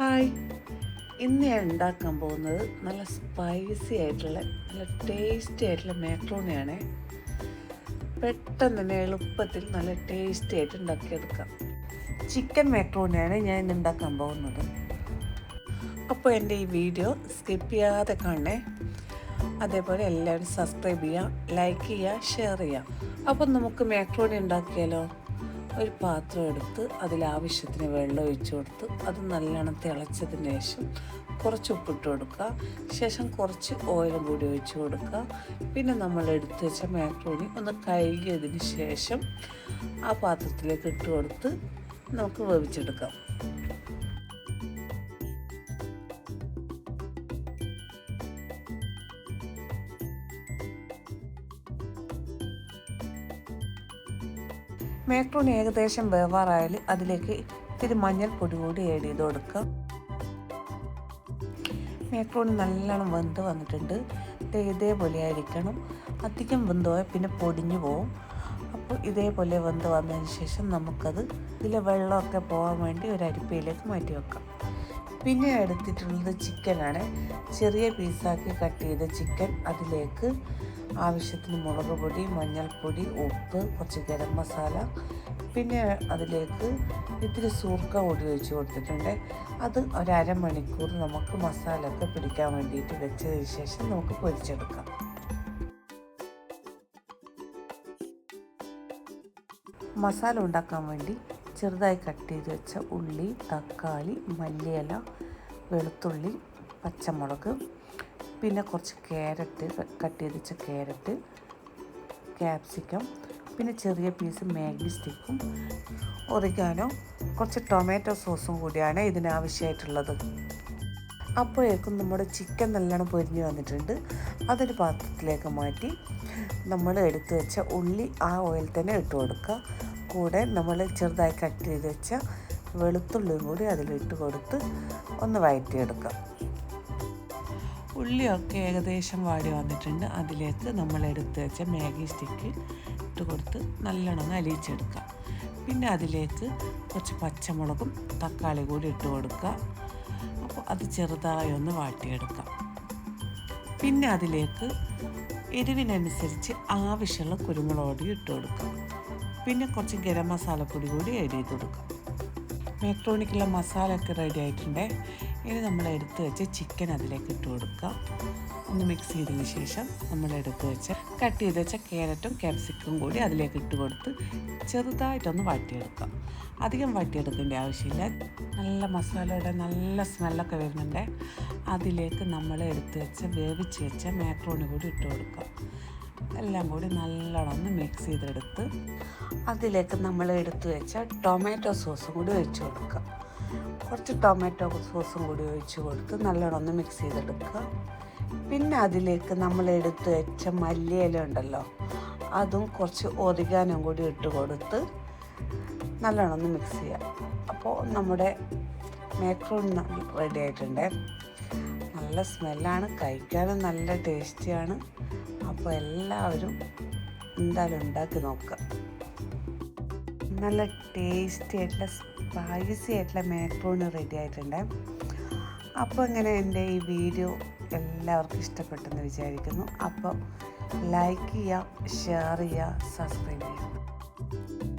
Hi. ഇന്ന് ഞാൻ ഉണ്ടാക്കാൻ പോകുന്നത് നല്ല സ്പൈസി ആയിട്ടുള്ള നല്ല ടേസ്റ്റി ആയിട്ടുള്ള മാക്രോണിയാണ് പെട്ടെന്ന് തന്നെ എളുപ്പത്തിൽ നല്ല ടേസ്റ്റി ആയിട്ട് ഉണ്ടാക്കിയെടുക്കാം. ചിക്കൻ മാക്രോണിയാണ് ഞാൻ ഇന്ന് ഉണ്ടാക്കാൻ പോകുന്നത്. അപ്പോൾ എന്റെ ഈ വീഡിയോ സ്കിപ്പ് ചെയ്യാതെ കാണണേ. അതേപോലെ എല്ലാവരും സബ്സ്ക്രൈബ് ചെയ്യുക ലൈക്ക് ചെയ്യുക ഷെയർ ചെയ്യുക. അപ്പം നമുക്ക് മാക്രോണി ഉണ്ടാക്കിയാലോ? ഒരു പാത്രം എടുത്ത് അതിലാവശ്യത്തിന് വെള്ളം ഒഴിച്ചു കൊടുത്ത് അത് നല്ലോണം തിളച്ചതിന് ശേഷം കുറച്ച് ഉപ്പിട്ട് കൊടുക്കുക. ശേഷം കുറച്ച് ഓയിലും കൂടി ഒഴിച്ചു കൊടുക്കുക. പിന്നെ നമ്മൾ എടുത്തു വെച്ച മാക്രോണി ഒന്ന് കഴുകിയതിന് ശേഷം ആ പാത്രത്തിലേക്ക് ഇട്ട് കൊടുത്ത് നമുക്ക് വേവിച്ചെടുക്കാം. മാക്രോണി ഏകദേശം വേവാറായാൽ അതിലേക്ക് ഇത്തിരി മഞ്ഞൾ പൊടി കൂടി ആഡ് ചെയ്ത് കൊടുക്കുക മാക്രോണി നല്ലോണം വെന്ത് വന്നിട്ടുണ്ട്. ഇത് ഇതേപോലെ ആയിരിക്കണം. അധികം വെന്ത് പോയാൽ പിന്നെ പൊടിഞ്ഞു പോവും. അപ്പോൾ ഇതേപോലെ വെന്ത് വന്നതിന് ശേഷം നമുക്കത് ഇതിലെ വെള്ളമൊക്കെ പോകാൻ വേണ്ടി ഒരു അരിപ്പയിലേക്ക് മാറ്റി വെക്കാം. പിന്നെ എടുത്തിട്ടുള്ളത് ചിക്കനാണ് ചെറിയ പീസാക്കി കട്ട് ചെയ്ത ചിക്കൻ അതിലേക്ക് ആവശ്യത്തിന് മുളക് പൊടി മഞ്ഞൾപ്പൊടി ഉപ്പ് കുറച്ച് ഗരം മസാല. പിന്നെ അതിലേക്ക് ഇത്തിരി സൂർക്ക കൂടി ഒഴിച്ച് കൊടുത്തിട്ടുണ്ട്. അത് ഒരു അരമണിക്കൂർ നമുക്ക് മസാല ഒക്കെ പിടിക്കാൻ വേണ്ടിയിട്ട് വെച്ചതിന് ശേഷം നമുക്ക് പൊരിച്ചെടുക്കാം. മസാല ഉണ്ടാക്കാൻ വേണ്ടി ചെറുതായി കട്ട് ചെയ്ത് വെച്ച ഉള്ളി തക്കാളി മല്ലിയില വെളുത്തുള്ളി പച്ചമുളക് പിന്നെ കുറച്ച് ക്യാരറ്റ് കട്ട് ചെയ്ത് വെച്ച ക്യാരറ്റ് ക്യാപ്സിക്കം പിന്നെ ചെറിയ പീസ് മാഗി സ്റ്റിക്കും ഒറിഗാനോ കുറച്ച് ടൊമാറ്റോ സോസും കൂടിയാണ് ഇതിനാവശ്യമായിട്ടുള്ളത്. അപ്പോഴേക്കും നമ്മുടെ ചിക്കൻ നല്ലോണം പൊരിഞ്ഞ് വന്നിട്ടുണ്ട്. അതൊരു പാത്രത്തിലേക്ക് മാറ്റി നമ്മൾ എടുത്തു വെച്ച ഉള്ളി ആ ഓയിൽ തന്നെ ഇട്ട് കൊടുക്കുക. കൂടെ നമ്മൾ ചെറുതായി കട്ട് ചെയ്ത് വെച്ച വെളുത്തുള്ളിയും കൂടി അതിലിട്ട് കൊടുത്ത് ഒന്ന് വഴറ്റിയെടുക്കാം ഉള്ളിയൊക്കെ ഏകദേശം വാടി വന്നിട്ടുണ്ട്. അതിലേക്ക് നമ്മൾ എടുത്ത് വെച്ച മാഗി സ്റ്റിക്ക് ഇട്ട് കൊടുത്ത് നല്ലോണം അലിയിച്ചെടുക്കുക പിന്നെ അതിലേക്ക് കുറച്ച് പച്ചമുളകും തക്കാളി കൂടി ഇട്ട് കൊടുക്കുക. അപ്പോൾ അത് ചെറുതായി ഒന്ന് വാട്ടിയെടുക്കാം. പിന്നെ അതിലേക്ക് എരിവിനനുസരിച്ച് ആവശ്യമുള്ള കുരുമുളക് ഇട്ട് കൊടുക്കുക പിന്നെ കുറച്ച് ഗരം മസാലപ്പൊടി കൂടി ആഡ് ചെയ്ത് കൊടുക്കുക മാക്രോണിക്കുള്ള മസാല ഒക്കെ റെഡി ആയിട്ടുണ്ട്? ഇനി നമ്മൾ എടുത്തു വെച്ച് ചിക്കൻ അതിലേക്ക് ഇട്ട് കൊടുക്കുക ഒന്ന് മിക്സ് ചെയ്തതിന് ശേഷം നമ്മൾ എടുത്തു വെച്ച കട്ട് ചെയ്ത് വെച്ച ക്യാരറ്റും ക്യാപ്സിക്കും കൂടി അതിലേക്ക് ഇട്ട് കൊടുത്ത് ചെറുതായിട്ടൊന്ന് വാട്ടിയെടുക്കാം അധികം വാട്ടിയെടുക്കേണ്ട ആവശ്യമില്ല. നല്ല മസാലയുടെ നല്ല സ്മെല്ലൊക്കെ വരുന്നുണ്ട്. അതിലേക്ക് നമ്മൾ എടുത്തു വെച്ച വേവിച്ച് വെച്ച മാക്രോണി കൂടി ഇട്ട് കൊടുക്കാം. എല്ലാം കൂടി നല്ലോണം ഒന്ന് മിക്സ് ചെയ്തെടുത്ത് അതിലേക്ക് നമ്മൾ എടുത്തു വെച്ച ടൊമാറ്റോ സോസും കൂടി വെച്ച് കൊടുക്കുക കുറച്ച് ടൊമാറ്റോ സോസും കൂടി ഒഴിച്ച് കൊടുത്ത് നല്ലോണം ഒന്ന് മിക്സ് ചെയ്തെടുക്കുക. പിന്നെ അതിലേക്ക് നമ്മൾ എടുത്ത് വെച്ച മല്ലിയില ഉണ്ടല്ലോ അതും കുറച്ച് ഒറിഗാനും കൂടി ഇട്ട് കൊടുത്ത് നല്ലോണം ഒന്ന് മിക്സ് ചെയ്യുക അപ്പോൾ നമ്മുടെ മാക്രോൺ റെഡി ആയിട്ടുണ്ട്. നല്ല സ്മെല്ലാണ് കഴിക്കാനും നല്ല ടേസ്റ്റിയാണ് അപ്പോൾ എല്ലാവരും എന്തായാലും ഉണ്ടാക്കി നോക്കുക. നല്ല ടേസ്റ്റി ആയിട്ടുള്ള സ്പൈസി ആയിട്ടുള്ള മാക്രോണി റെഡി ആയിട്ടുണ്ട്. അപ്പോൾ ഇങ്ങനെ എന്റെ ഈ വീഡിയോ എല്ലാവർക്കും ഇഷ്ടപ്പെട്ടെന്ന് വിചാരിക്കുന്നു. അപ്പോൾ ലൈക്ക് ചെയ്യുക ഷെയർ ചെയ്യുക സബ്സ്ക്രൈബ് ചെയ്യുക.